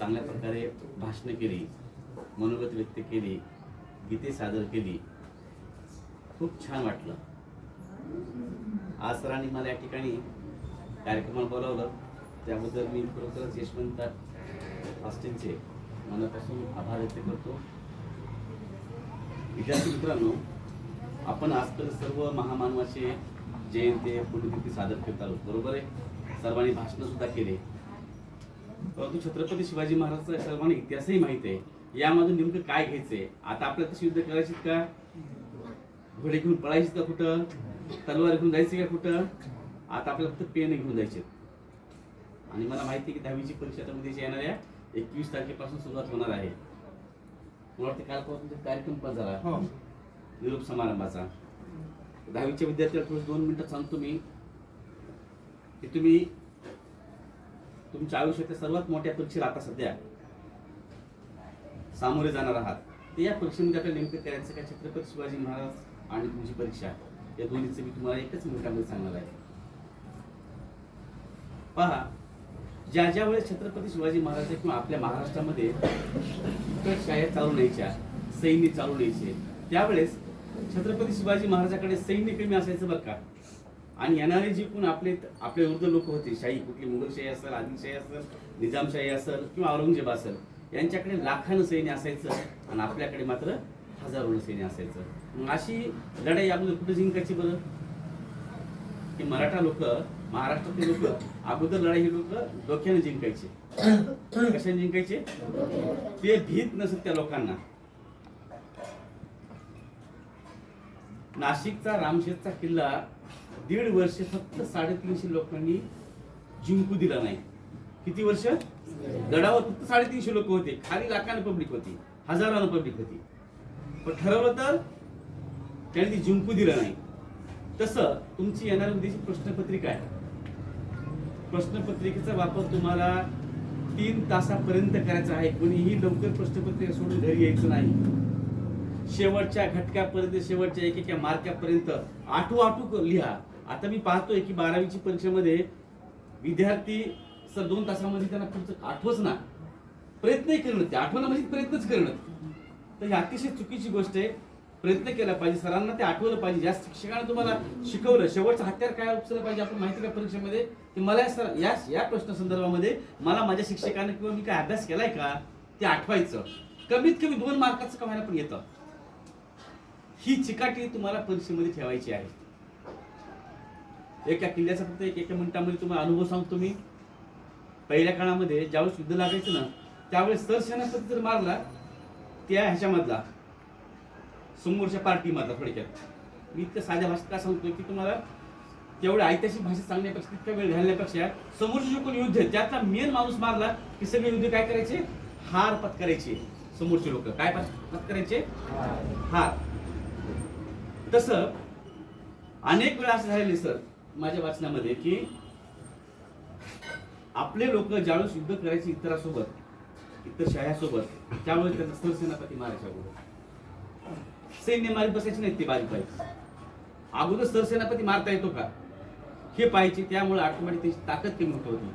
चांगल्या प्रकारे भाषणं केली मनोगत व्यक्त केली गीते सादर केली. खूप छान वाटलं. आज सरांनी मला या ठिकाणी कार्यक्रमाला बोलावलं. त्याबद्दल मी खरोखरच यशवंत हॉस्टेलचे मनापासून आभार व्यक्त करतो. विद्यार्थी मित्रांनो आपण आजकाल सर्व महामानवाचे जयंती पुण्यतिथी सादर करत आहोत बरोबर आहे? सर्वांनी भाषणं सुद्धा केले. परंतु छत्रपती शिवाजी महाराजचा सर्वांना इतिहासही माहीत आहे. यामधून नेमकं काय घ्यायचंय आता आपल्याला तशी युद्ध करायची का? घोडे घेऊन पळायची का कुठं? तलवार घेऊन जायची का कुठं? आता आपल्याला फक्त पेन घेऊन जायचे आणि मला माहिती आहे की दहावीची परीक्षा आता उद्याच्या येणाऱ्या एकवीस तारखेपासून सुरुवात होणार आहे. मला वाटतं कालपासून ते कार्यक्रम पण झाला. निरोप समारंभाचा. दहावीच्या विद्यार्थ्याला थोडं दोन मिनिटं सांगतो मी. की तुम्ही तुमच्या आयुष्यातल्या सर्वात मोठ्या परीक्षेला आता सध्या सामोरे जाणार आहात. ते या परीक्षेमध्ये म्हणजे आपल्याला नेमकं करायचं काय? छत्रपती शिवाजी महाराज आणि तुमची परीक्षा. या दोन्हीचं मी तुम्हाला एकच मिनिटामध्ये सांगणार आहे. पहा ज्या ज्या वेळेस छत्रपती शिवाजी महाराज किंवा आपल्या महाराष्ट्रामध्ये शाया चालू न्यायच्या सैन्य चालू न्यायचे त्यावेळेस छत्रपती शिवाजी महाराजाकडे सैन्य कमी असायचं बरं का? आणि येणारे जे कोण आपले आपले वृद्ध लोक होते. शाही कुठली मुघलशाही असेल आदिलशाही असेल निजामशाही असेल किंवा औरंगजेब असेल यांच्याकडे लाखानं सैन्य असायचं आणि आपल्याकडे मात्र हजारोनं सैन्य असायचं. मग अशी लढाई अगोदर कुठे जिंकायची बरं? की मराठा लोक महाराष्ट्रातले लोक अगोदर लढाई हे लोक डोक्याने जिंकायचे. कशाने जिंकायचे? ते भीत नसत त्या लोकांना. नाशिकचा रामशेतचा किल्ला दीड वर्ष फक्त साडेतीनशे लोकांनी जिंकू दिला नाही. किती वर्ष? गडावर फक्त साडेतीनशे लोक होते. खाली लाखाने पब्लिक होती. हजारानं पब्लिक होती. पण ठरवलं तर त्यांनी ती जिंकू दिलं नाही. तसं तुमची येणार उद्याची प्रश्नपत्रिका आहे. प्रश्नपत्रिकेचा वापर तुम्हाला तीन तासापर्यंत करायचा आहे. कोणीही लवकर प्रश्नपत्रिका सोडून घरी यायचं नाही. शेवटच्या घटकापर्यंत शेवटच्या एक एका मार्कापर्यंत आठू आठू लिहा. आता मी पाहतोय की बारावीची परीक्षेमध्ये विद्यार्थी सर दोन तासामध्ये त्यांना पुढचं आठवच ना प्रयत्नही करणं ते आठवणं म्हणजे प्रयत्नच करणं. तर ही अतिशय चुकीची गोष्ट आहे. प्रयत्न केला पाहिजे. सरांना ते आठवलं पाहिजे. ज्या शिक्षकाने तुम्हाला शिकवलं शेवटचं हत्यार काय उपसलं पाहिजे आपण माहिती का परीक्षेमध्ये? की मला या सर या या प्रश्न संदर्भामध्ये मला माझ्या शिक्षकाने किंवा मी काय अभ्यास केलाय का? ते आठवायचं. कमीत कमी दोन मार्काचं कमायला पण येतं? ही चिकाटी तुम्हाला परीक्षेमध्ये ठेवायची आहे. एका किल्ल्याचा फक्त एक एका मिनिटामध्ये तुम्हाला अनुभव सांगतो मी. पहिल्या काळामध्ये ज्यावेळेस युद्ध लागायचं ना त्यावेळेस सरसेनापती जर मारला त्या ह्याच्यामधला समोरच्या पार्टीमधला थोडक्यात. मी इतकं साध्या भाषेत का सांगतो की तुम्हाला तेवढ्या ऐतिहासिक भाषेत सांगण्यापेक्षा तितका वेळ घालण्यापेक्षा समोरचे जो कोणी युद्ध आहे त्यातला मेन माणूस मारला की सगळे युद्ध काय करायचे? हार पत्करायचे. समोरचे लोक. काय पत्करायचे? हार. तसं अनेक वेळा असं झालेले सर. माझ्या वाचनामध्ये की आपले लोक ज्यावेळेस युद्ध करायचे इतरासोबत इतर शाळ्यासोबत त्यामुळे त्यांचा सरसेनापती मारायच्या अगोदर. सैन्य मारीत बसायचे नाहीत ते बारीक बारीक. अगोदर सरसेनापती मारता येतो का? हे पाहायचे त्यामुळे ऑटोमॅटिक त्याची ताकद कमी होत होती.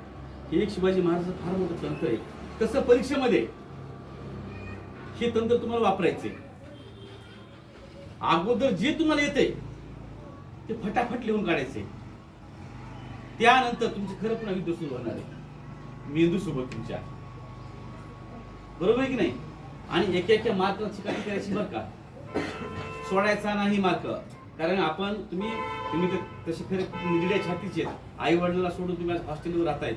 हे एक शिवाजी महाराजाचं फार मोठं तंत्र आहे. तसं परीक्षेमध्ये हे तंत्र तुम्हाला वापरायचे अगोदर जे तुम्हाला येते ते फटाफट लिहून काढायचे त्यानंतर तुमचं खरं पुन्हा युद्ध सुरू होणार आहे. मेंदू सोबत तुमच्या. बरोबर आहे की नाही? आणि एक एका मार्काची चिकाटी करायची बरं का? सोडायचा नाही मार्क. कारण आपण तुम्ही तुम्ही तर तसे खरे निगड्या छातीचे आहेत. आई वडिलांना सोडून तुम्ही आज हॉस्टेलवर राहतायत.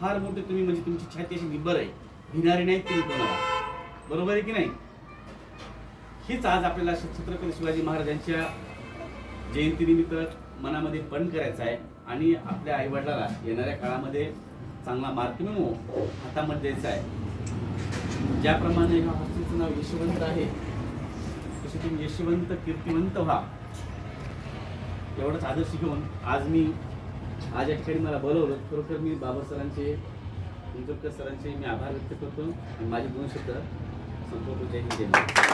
फार मोठे तुम्ही म्हणजे तुमची छाती अशी निब्बर आहे. भिणारी नाही तुम्ही कोणाला. बरोबर आहे की नाही? हीच आज आपल्याला छत्रपती शिवाजी महाराजांच्या जयंतीनिमित्त मनामध्ये पण करायचं आहे आणि आपल्या आईवडिलाला येणाऱ्या काळामध्ये चांगला मार्क मिळवू हातामध्ये द्यायचा आहे. ज्याप्रमाणे ह्या हॉस्टेलचं नाव यशवंत आहे तसे तुम्ही यशवंत कीर्तिवंत व्हा. एवढंच आदर्श घेऊन आज मी आज या ठिकाणी मला बोलवलं. खरोखर मी बाबा सरांचे कुलकर्कर सरांचे मी आभार व्यक्त करतो आणि माझे दोन शब्द संपूर्ण जय हिंद.